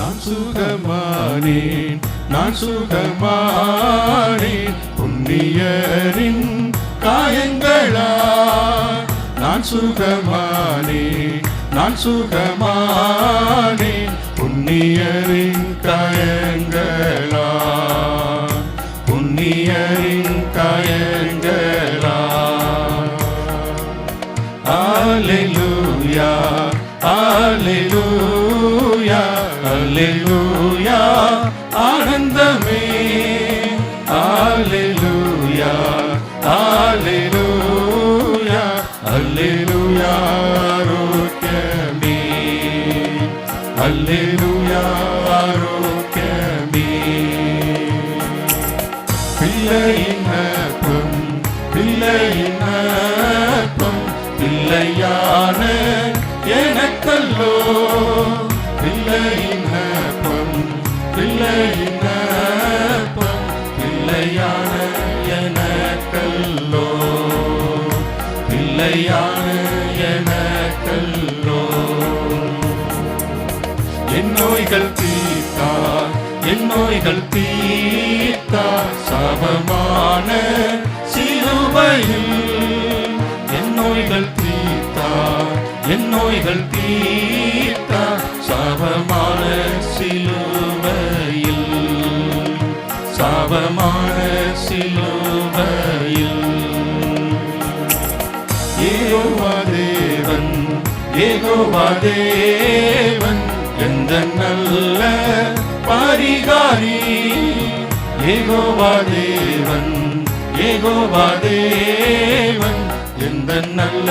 நான் சுகமானேன் நான் சுகமானேன். புண்ணியரின் காயங்களா நான் சுகமானேன் நான் சுகமானேன். புண்ணியரின் காயங்களா புண்ணியரின் காயங்களா. Alleluia, Alleluia, Alleluia, ஆனந்தமே. Alleluia, Alleluia, Alleluia, ஆரோக்கியமே. Alleluia, ஆரோக்கியமே. பிள்ளையின் அப்பம் பிள்ளையின் அப்பம் பிள்ளையான எனக்கல்லோ. பிள்ளையின் பிள்ளையின் அப்பம் பிள்ளையான எனக்கல்லோ பிள்ளையான எனக்கல்லோ என் நோய்கள் தீர்த்தார் என் நோய்கள் தீர்த்தார் சாபமான சிலுவையில் என் நோய்கள் தீர்த்தார் என் நோய்கள் தீர்த்தார் பாவமான சிலுவையில். ஏகோவா தேவன் ஏகோவா தேவன் எந்த நல்ல பரிகாரி. ஏகோவா தேவன் ஏகோவா தேவன் எந்த நல்ல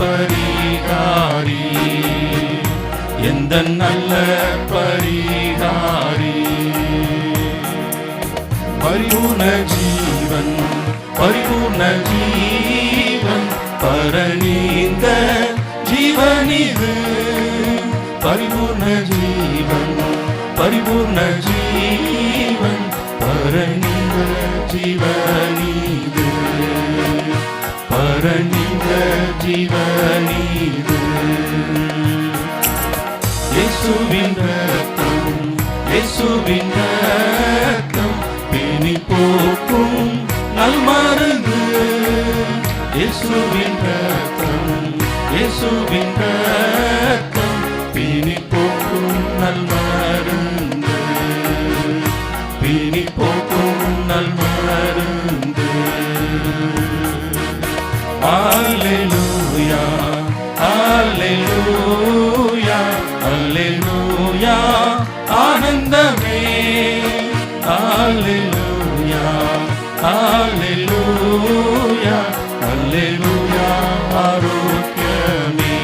பரிகாரி. எந்த நல்ல பரிகாரி பரிபூர்ண ஜீவன் பரிபூர்ண ஜீவன் பரநீந்த ஜீவனிது. பரிபூர்ண ஜீவன் பரிபூர்ண ஜீவன் பரநீந்த ஜீவனிது. பரநீந்த ஜீவன் போக்கும் நல்மருந்து. இயேசுவின் ரத்தம் இயேசுவின் ரத்தம் பிணி போக்கும் நல்மருந்து. பிணி போக்கும் நல்மருந்து. Alleluia, Alleluia, Alleluia, ஆனந்தமே. Alleluia, Hallelujah, Arukyami,